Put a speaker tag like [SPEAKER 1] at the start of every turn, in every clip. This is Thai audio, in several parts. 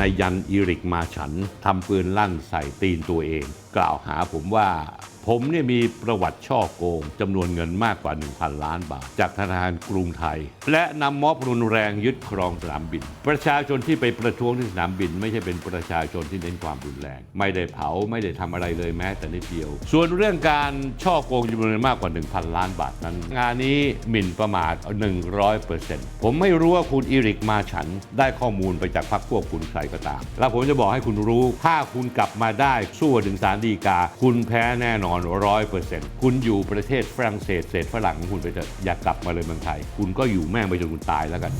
[SPEAKER 1] นายยันอิริกมาฉันทำปืนลั่นใส่ตีนตัวเอง กล่าวหาผมว่า ผมเนี่ยมีประวัติช่อโกงจำนวนเงินมากกว่า 1,000 ล้านบาท จากธนาคารกรุงไทย และนำม็อบรุนแรงยึดครองสนามบิน ประชาชนที่ไปประท้วงที่สนามบิน ไม่ใช่เป็นประชาชนที่เน้นความรุนแรง ไม่ได้เผาไม่ได้ทำอะไรเลยแม้แต่นิดเดียว ส่วนเรื่องการช่อโกงจำนวนเงินมากกว่า 1,000 ล้านบาทนั้น งานนี้หมิ่นประมาท 100%ผมไม่รู้ว่าคุณอิริกมาฉันได้ข้อมูลไปจากพรรคพวกคุณใครก็ตาม แล้วผมจะบอกให้คุณรู้ ถ้าคุณกลับมาได้สู้ถึงศาลฎีกา คุณแพ้แน่นอนร้อยเปอร์เซ็นต์คุณอยู่ประเทศฝรั่งเศสเศษฝรั่งของคุณไปเถอะอย่ากกลับมาเลยเมืองไทย คุณก็อยู่แม่งไปจนคุณตายแล้วกัน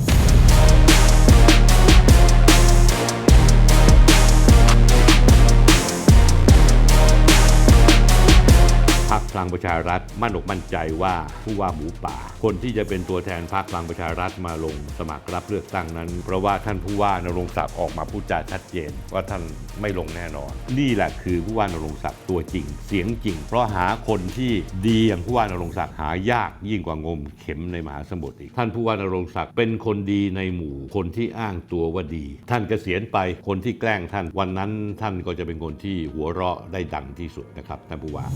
[SPEAKER 1] ลังประชารัฐมั่นอกมั่นใจว่าผู้ว่าหมูป่า คนที่จะเป็นตัวแทนพักพลังประชารัฐมาลงสมัครรับเลือกตั้งนั้น เพราะว่าท่านผู้ว่านรงศักดิ์ออกมาพูดจาชัดเจน ว่าท่านไม่ลงแน่นอน นี่แหละคือผู้ว่านรงศักดิ์ตัวจริง เสียงจริง เพราะหาคนที่ดีอย่างผู้ว่านรงศักดิ์หายากยิ่งกว่างมเข็มในมหาสมุทรอีก ท่านผู้ว่านรงศักดิ์เป็นคนดีในหมู่ คนที่อ้างตัวว่าดี ท่านเกษียณไปคนที่แกล้งท่านวันนั้นท่านก็จะเป็นคนที่หัวเราะได้ดังที่สุดนะครับท่านผู้ว่า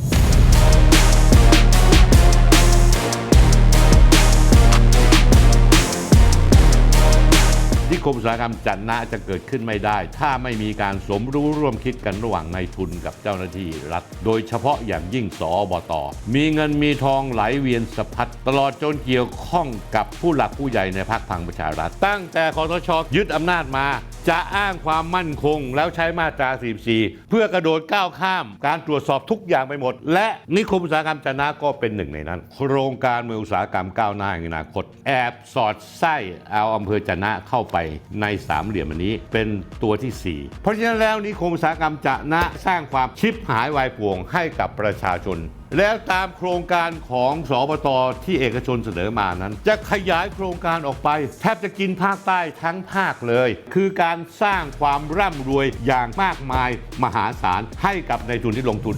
[SPEAKER 1] คมอุตสาหกรรมจันนะจะเกิดขึ้นไม่ได้ ถ้าไม่มีการสมรู้ร่วมคิดกันระหว่างนายทุนกับเจ้าหน้าที่รัฐ โดยเฉพาะอย่างยิ่งสอบต มีเงินมีทองไหลเวียนสะพัดตลอดจนเกี่ยวข้องกับผู้หลักผู้ใหญ่ในพรรคพลังประชารัฐ ตั้งแต่คอสชยึดอำนาจมา จะอ้างความมั่นคง แล้วใช้มาตรา 44 เพื่อกระโดดก้าวข้าม การตรวจสอบทุกอย่างไปหมด และนิคมอุตสาหกรรมจันนะก็เป็นหนึ่งในนั้น โครงการเมืองอุตสาหกรรมก้าวหน้าในอนาคต แอบสอดไส้เอาอำเภอจันนะเข้าไปในสามเหลี่ยมอันนี้เป็นตัวที่ 4 เพราะฉะนั้นแล้วนิคมอุตสาหกรรมจันนะสร้างความชิบหายวายป่วงให้กับประชาชน แล้วตามโครงการของสอบตที่เอกชนเสนอมานั้น จะขยายโครงการออกไป แทบจะกินภาคใต้ทั้งภาคเลย คือการสร้างความร่ำรวยอย่างมากมายมหาศาลให้กับในทุนที่ลงทุน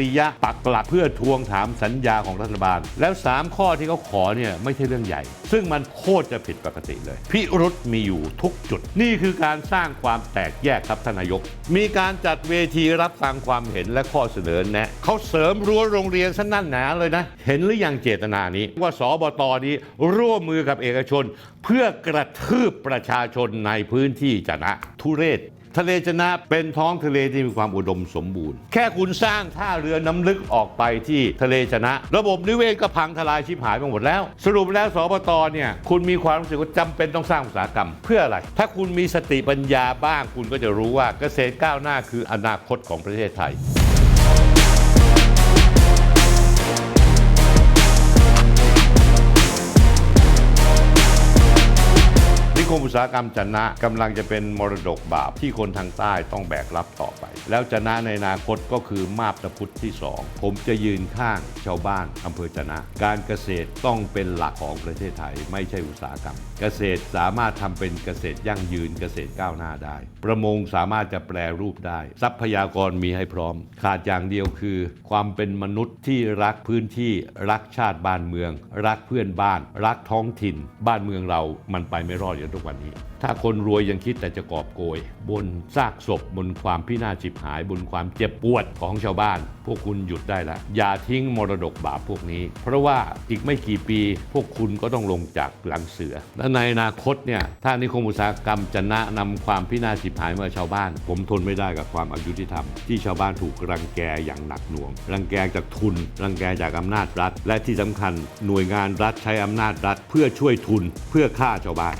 [SPEAKER 1] ริยะปักหลักเพื่อทวงถามสัญญาของรัฐบาล แล้ว 3 ข้อที่เขาขอเนี่ยไม่ใช่เรื่องใหญ่ ซึ่งมันโคตรจะผิดปกติเลย พิรุษมีอยู่ทุกจุด นี่คือการสร้างความแตกแยกครับท่านนายก มีการจัดเวทีรับฟังความเห็นและข้อเสนอแนะเขาเสริมรั้วโรงเรียนซะนั่นหนาเลยนะ เห็นหรือยังเจตนานี้ ว่าสบตนี้ร่วมมือกับเอกชน เพื่อกระทืบประชาชนในพื้นที่จะนะทุเรศ ทะเลชนะเป็นท้องทะเลที่มีความอุดมสมบูรณ์ แค่คุณสร้างท่าเรือน้ำลึกออกไปที่ทะเลชนะ ระบบนิเวศก็พังทลายชิบหายไปหมดแล้ว สรุปแล้วสปตเนี่ยคุณมีความรู้สึกว่าจำเป็นต้องสร้างอุตสาหกรรม เพื่ออะไร ถ้าคุณมีสติปัญญาบ้างคุณก็จะรู้ว่าเกษตรก้าวหน้าคืออนาคตของประเทศไทย มอุตสาหกรรมจะนะกำลังจะเป็นมรดกบาปที่คนทางใต้ต้องแบกรับต่อไป แล้วจะนะในอนาคตก็คือมาบตะพุทธที่สองผมจะยืนข้างชาวบ้านอำเภอจะนะ การเกษตรต้องเป็นหลักของประเทศไทย ไม่ใช่อุตสาหกรรม เกษตรสามารถทำเป็นเกษตรยั่งยืนเกษตรก้าวหน้าได้ ประมงสามารถจะแปรรูปได้ ทรัพยากรมีให้พร้อม ขาดอย่างเดียวคือ ความเป็นมนุษย์ที่รักพื้นที่รักชาติบ้านเมือง รักเพื่อนบ้าน รักท้องถิ่น บ้านเมืองเรามันไปไม่รอดอย่างทุกวันนี้ ถ้าคนรวยยังคิดแต่จะกอบโกย บนซากศพบนความพินาศจิบหาย บนความเจ็บปวดของชาวบ้าน พวกคุณหยุดได้แล้วอย่าทิ้งมรดกบาปพวกนี้ เพราะว่าอีกไม่กี่ปี พวกคุณก็ต้องลงจากหลังเสือ และในอนาคตเนี่ยถ้านิคมอุตสาหกรรมจะนะนำความพินาศจิบหายมาชาวบ้าน ผมทนไม่ได้กับความอายุติธรรมที่ชาวบ้านถูกรังแกอย่างหนักหน่วง รังแกจากทุน รังแกจากอำนาจรัฐ และที่สำคัญหน่วยงานรัฐใช้อำนาจรัฐ เพื่อช่วยทุนเพื่อฆ่าชาวบ้าน